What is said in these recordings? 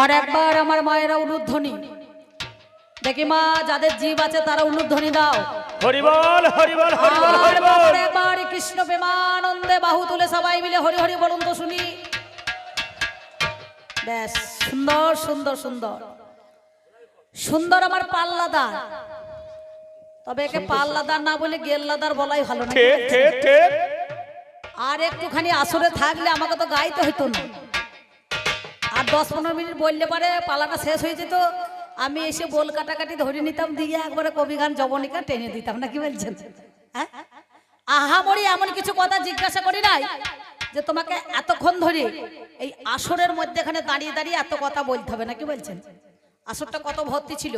আর একবার আমার মায়েরা উলুধ্বনি দেখি মা যাদের জীব আছে তারা উলুধ্বনি দাও। হরিবল হরিবল হরিবল হরিবল। একবার কৃষ্ণ প্রেমানন্দে বাহু তুলে সবাই মিলে হরি হরি বলুন তো শুনি। বেশ সুন্দর সুন্দর সুন্দর। সুন্দর আমার পাল্লাদার। তবে একে পাল্লাদার না বলে গেল্লাদার বলাই ভালো না। ঠিক ঠিক ঠিক আর একটুখানি আসরে থাকলে আমাকে তো গাইতে হইতো না। দশ পনেরো মিনিট বললে পারে পালাটা শেষ হয়ে যেত। আমি এসে বোল কাটাকাটি ধরে নিতাম দিয়ে একবারে কবি গান জবনিকা টেনে দিতাম না কি বলছেন? হ্যাঁ? আহামরি এমন কিছু কথা জিজ্ঞাসা করি নাই যে তোমাকে এতক্ষণ ধরে এই আসরের মধ্যেখানে দাঁড়িয়ে দাঁড়িয়ে এত কথা বলতে হবে না কি বলছেন? আসরটা কত ভর্তি ছিল?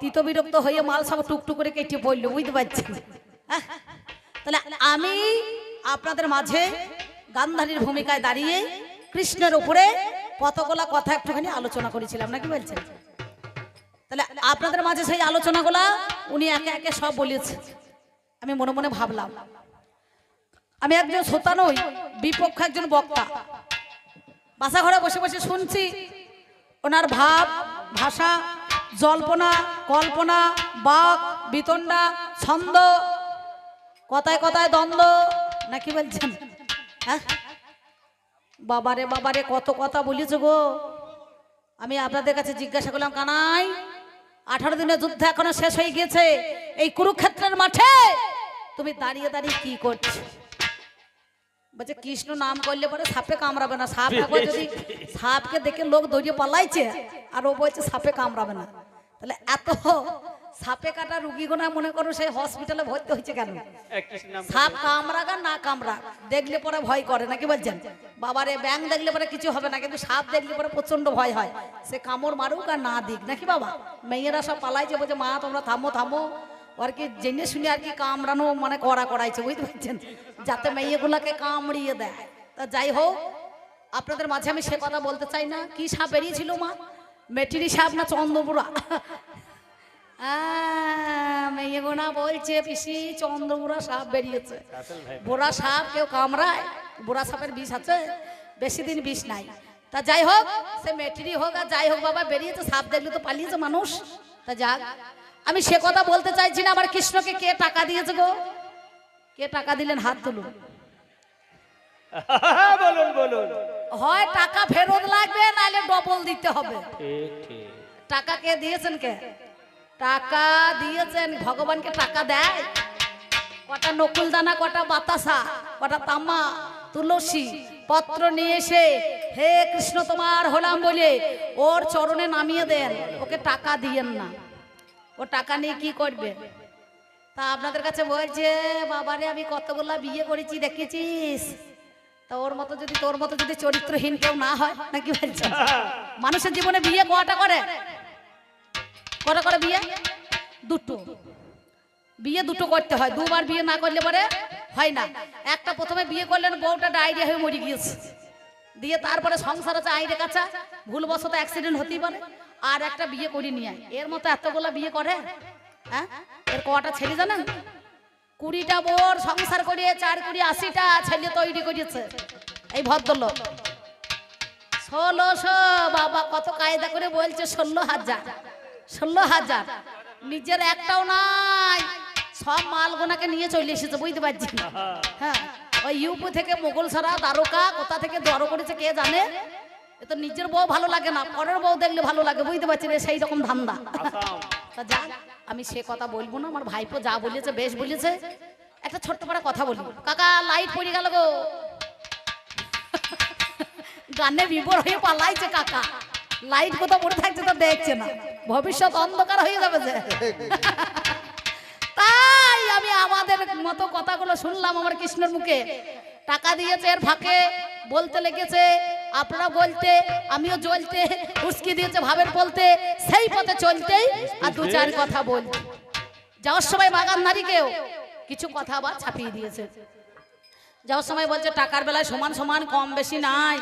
তিত বিরক্ত হয়ে মাল সব টুকটুক করে কেটে পড়ল বুঝতে পারছেন? আহ, তাহলে আমি আপনাদের মাঝে গান্ধারীর ভূমিকায় দাঁড়িয়ে কৃষ্ণের উপরে কতগুলা কথা একটুখানি আলোচনা করেছিলাম, নাকি বলছেন? তাহলে আপনাদের মাঝে সেই আলোচনাগুলা উনি একে একে সব বলেছে। আমি মনে মনে ভাবলাম, আমি একজন শ্রোতা নই, বিপক্ষ একজন বক্তা। বাসা ঘরে বসে বসে শুনছি, ওনার ভাব, ভাষা, জল্পনা, কল্পনা, বাক, বিতণ্ডা, ছন্দ, কথায় কথায় দ্বন্দ্ব, নাকি বলছেন? হ্যাঁ? বাবারে বাবারে কত কথা বলিস গো। আমি আপনাদের কাছে জিজ্ঞাসা করলাম, কানাই, আঠারো দিনের যুদ্ধ এখনও শেষ হয়ে গেছে এই কুরুক্ষেত্রের মাঠে তুমি দাঁড়িয়ে দাঁড়িয়ে কি করছ? বলছে, কৃষ্ণ নাম করলে পরে সাপে কামড়াবে না। সাপ একবার যদি সাপকে দেখে লোক দৌড়িয়ে পালাইছে, আর ও বলছে, সাপে কামড়াবে না। তাহলে এত সাপে কাটা রুগী গোনা মনে করো সেই হসপিটালে ভর্তি হয়েছে কেন? সাপ কামড়াক আর না কামড়াক দেখলে পরে ভয় করে নাকি বলছেন? বাবারে ব্যাং দেখলে পরে কিছু হবে না কিন্তু সাপ দেখলে পরে প্রচণ্ড ভয় হয়। সে কামড় মারুক আর না দিক নাকি বাবা? মেয়েরা সব পালাইছে বলছে মা তোমরা থামো থামো। আর কি জেনে শুনে আর কি কামড়ানো মানে করা করাইছে বুঝতে পারছেন? যাতে মেয়েগুলাকে কামড়িয়ে দেয়। তা যাই হোক আপনাদের মাঝে আমি সে কথা বলতে চাই না। কি সাপ বেরিয়েছিল মা? মেটিরি সাপ না চন্দ্রপুরা? বলছে পিসি চন্দ্রপুরা সাপ বেরিয়েছে। বোরা সাপ কেউ কামড়ায় সাপের বিষ আছে বেশি দিন বিষ নাই। তা যাই হোক সে মেটরি হোক আর যাই হোক বাবা বেরিয়েছে সাপ দেখলে তো পালিয়েছে মানুষ। তা যাক আমি সে কথা বলতে চাইছি না আমার কৃষ্ণকে কে টাকা দিয়েছে গো? কে টাকা দিলেন? হাত তুলুন। বলুন বলুন। হয় টাকা ফেরত লাগবে নাহলে ডবল দিতে হবে। টাকা কে দিয়েছেন কে? টাকা দিয়েছেন ভগবানকে টাকা দেয়। কটা নকুল দানা কটা বাতাসা কটা তামা তুলসী পত্র নিয়ে এসে হে কৃষ্ণ তোমার হলাম বলে ওর চরণে নামিয়ে দেন ওকে টাকা দিয়েন না। ও টাকা নিয়ে কি করবে? তা আপনাদের কাছে বলছে বাবারে আমি কতগুলা বিয়ে করেছি দেখেছিস তা ওর মতো যদি তোর মতো যদি চরিত্রহীন কেউ না হয় নাকি বলছে? মানুষের জীবনে বিয়ে কটা করে? কটা করে বিয়ে? দুটো। বিয়ে দুটো করতে হয়। দুবার বিয়ে না করলে পরে হয় না। একটা প্রথমে বিয়ে করলেন, বউটা ডায়রিয়া হয়ে মরে গিয়েছে। দিয়ে তারপরে সংসার আছে আইরে কাছা। ভুলবশত অ্যাক্সিডেন্ট হতেই পারে। আর একটা বিয়ে করি নিয়ে এর মতো এতগুলো বিয়ে করে? হ্যাঁ? এর কটা ছেলে জানেন? কুড়িটা বোর সংসার করিয়ে, চার কুড়ি আশিটা ছেলে তৈরি করেছে। এই ভদ্রলোক। ষোলোশো বাবা কত কায়দা করে বলছে, ষোলো হাজার। ষোলো হাজার। নিজের একটাও নাই। সব মালগোনাকে নিয়ে চলে এসেছে, বুঝতে পারছি? হ্যাঁ ওই ইউপি থেকে মোগল সারা দ্বারকা কোথা থেকে জড়ো করেছে কে জানে? এ তো নিজের বউ ভালো লাগে না, পরের বউ দেখলে ভালো লাগে, বুঝতে পারছি রে সেই রকম ধান্দা। তা যাক আমি সে কথা বলব না, আমার ভাইপো যা বলেছে, বেশ বলেছে। একটা ছোট্ট পাড়া কথা বলি কাকা লাইট পড়ে গেল গো। গানে বিবর হয়ে পালাইছে কাকা। লাইট কোথাও পড়ে থাকছে তো দেখছে না। ভবিষ্যৎ অন্ধকার হয়ে যাবে যে। তাই আমি আমাদের মতো কথাগুলো শুনলাম আমার কৃষ্ণের মুখে। টাকা দিয়েছে এর ফাঁকে, বলতে লেগেছে, আপনারা বলতে, আমিও জ্বলতে উস্কি দিয়েছে ভাবের বলতে, সেই পথে চলতেই আর দু চার কথা বলতে। যাওয়ার সময় বাগান নারীকেও কিছু কথা আবার ছাপিয়ে দিয়েছে। যাওয়ার সময় বলছে, টাকার বেলায় সমান সমান, কম বেশি নাই।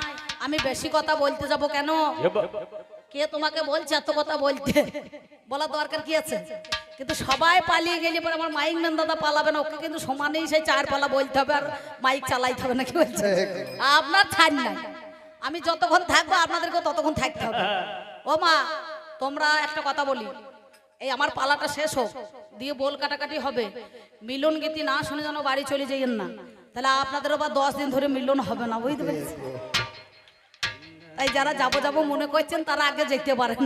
আমি বেশি কথা বলতে যাব কেন? কে তোমাকে বলছে এত কথা বলতে? বলা দরকার কি আছে? কিন্তু সবাই পালিয়ে গেলে পরে আমার মাইক ম্যান দাদা, পালাবে না। ওকে কিন্তু সমানেই সেই চার পালা বলতে হবে, আর মাইক চালাইতে হবে নাকি বলছে? আপনার ছাড় নাই। আমি যতক্ষণ থাকব, আপনাদেরকেও ততক্ষণ থাকতে হবে। ও মা তোমরা একটা কথা বলি। এই আমার পালাটা শেষ হোক। দিয়ে বল কাটাকাটি হবে। মিলন গীতি না শুনে যেন বাড়ি চলে যাইয়েন না। তাহলে আপনাদেরও বা দশ দিন ধরে মিলন হবে না, বুঝতে পেরেছি তাই যারা যাব যাব মনে করছেন, তারা আগে যেতে পারেন।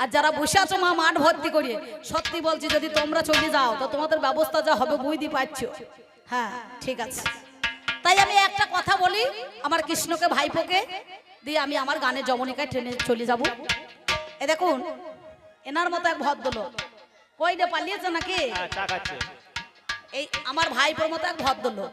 আর যারা বসে আছো মা, মাঠ ভর্তি করিয়ে সত্যি বলছি, যদি তোমরা চলে যাও, তো তোমাদের ব্যবস্থা যা হবে বুঝতে পারছ। হ্যাঁ ঠিক আছে। তাই আমি একটা কথা বলি, আমার কৃষ্ণকে, ভাইপোকে, দিয়ে আমি আমার গানে জমনিকায় ট্রেনে চলে যাব। এ দেখুন এনার মতো এক ভদ্রলোক। কই রে পালিয়েছে নাকি? হ্যাঁ এই আমার ভাইপোর মতো এক ভদ্রলোক।